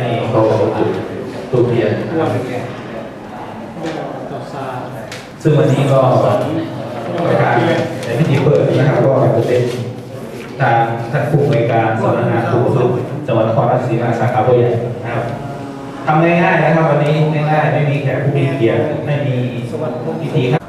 ให้เขาจุดตูเทียนนะคว่ารับเป็นไงต่อซาซึ่งวันนี้ก็ประธานในพิธีเปิดนะครับก็จะเป็นทางท่านผู้อำนวยการสำนักงานครูฝึกจังหวัดนครราชสีมาสาขาตัวใหญ่นะครับทำง่ายๆนะครับวันนี้ง่ายๆไม่มีแขกผู้มีเกียรติไม่มีพิธีครับ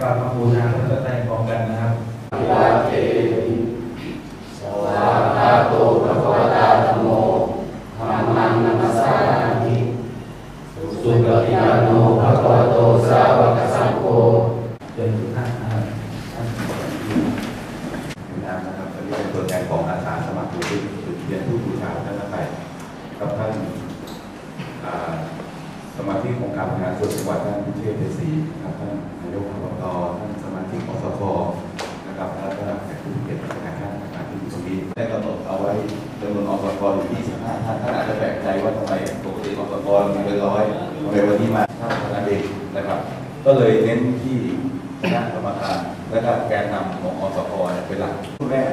กราบพระบูชาพระเจ้าได้พร้อมกันนะครับสุปฏิปันโนภะคะวะโตสาวกสังโฆจนถึงท่านนะครับนะครับตอนนี้เป็นตัวแทนของอาสาสมัครผู้ที่จุดเทียนผู้บูชาท่านไปกับท่านอ่าส มาชิกองการบริหารส่วนจังหวัดท่านพิเชษฐ์เดศรีนะครับท่านนายกอบตท่านสมาชิกอสคนะครับแล้วก็แขกผู้มีเกียรตินะครับท่านมาที่ตรงนี้ได้กำหนดเอาไว้จำนวนอสคอยู่25ท่านท่านอาจจะแปลกใจว่าทำไมปกติอสคมีเป็นร้อยทำไมวันนี้มาท่านั้นเองนะครับ ก็เลยเน้นที่คณะกรรมการและก็แกนนำของอสคเนี่ยเป็นหลักผู้แรก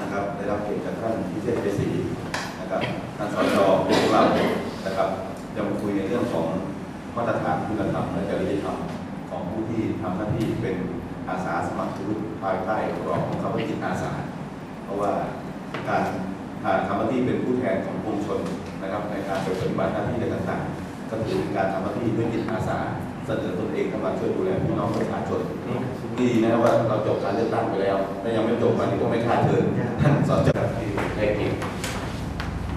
นะครับได้รับเกียรติจากท่านพิเศษเจสีนะครับท่านสจพวกเรานะครับ จะมาคุยในเรื่องของมาตรฐานคุณธรรมและจริยธรรมของผู้ที่ทำหน้าที่เป็นอาสาสมัครทุกภายใต้กรอบของคำว่าจิตอาสา เพราะว่าการทำหน้าที่เป็นผู้แทนของปวงชนนะครับ ในการไปปฏิบัติหน้าที่ต่างๆ ก็ถือเป็นการทำหน้าที่ด้วยจิตอาสาเสนอตนเองเข้ามาช่วยดูแลพี่น้องประชาชนดีนะครับว่าเราจบการเลือกตั้งไปแล้วแต่ยังไม่จบวันนี้ก็ไม่คาดเชิญท่านสจที่ได้กิจ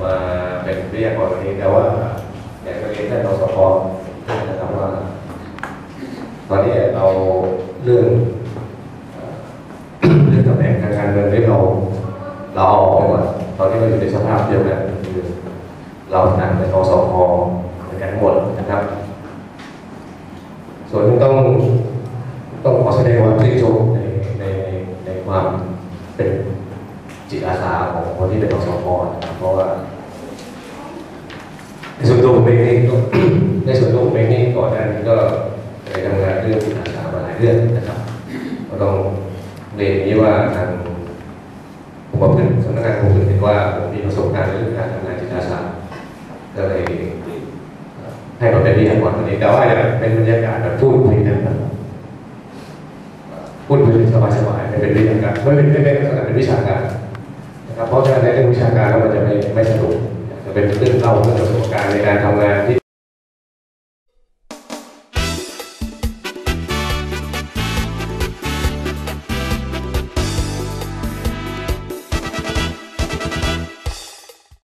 มาเป็นวิทยากรวันนี้แต่ว่า อยากจะเรียนท่านรสพนะครับว่า ตอนนี้เราเรื่องเรื่องตำแหน่งทางการเงินที่เราเราเอาออกไปก่อนตอนนี้เราอยู่ในสภาพเดียวกันคือเราทำในกสพเหมือนกันหมดนะครับ ส่วนต้องต้องขอแสดงความชื่นชมในในในความเป็นจิตอาสาของคนที่เป็นอสพนะครับเพราะว่า ในส่วนตัวผมเองนี่ในส่วนตัวผมเองนี่ก่อนหน้านี้ก็เคยทำงานเรื่องอาสามาหลายเรื่องนะครับก็ต้องเรียนนี้ว่าทางผมว่าเพื่อนสำนักงานผมเห็นว่าผมมีประสบการณ์เรื่องการทำงานจิตอาสาก็เลยให้มาเป็นวิทยากรวันนี้แต่ว่าจะเป็นบรรยากาศแบบพูดคุยกันแบบพูดคุยสบายๆไม่เป็นวิทยาการไม่เป็นไม่เป็นลักษณะเป็นวิชาการนะครับเพราะฉะนั้นในเรื่องวิชาการแล้วมันจะไม่ไม่สนุก เป็นเรื่องเล่าเรื่องประสบการณ์ในการทำงานที่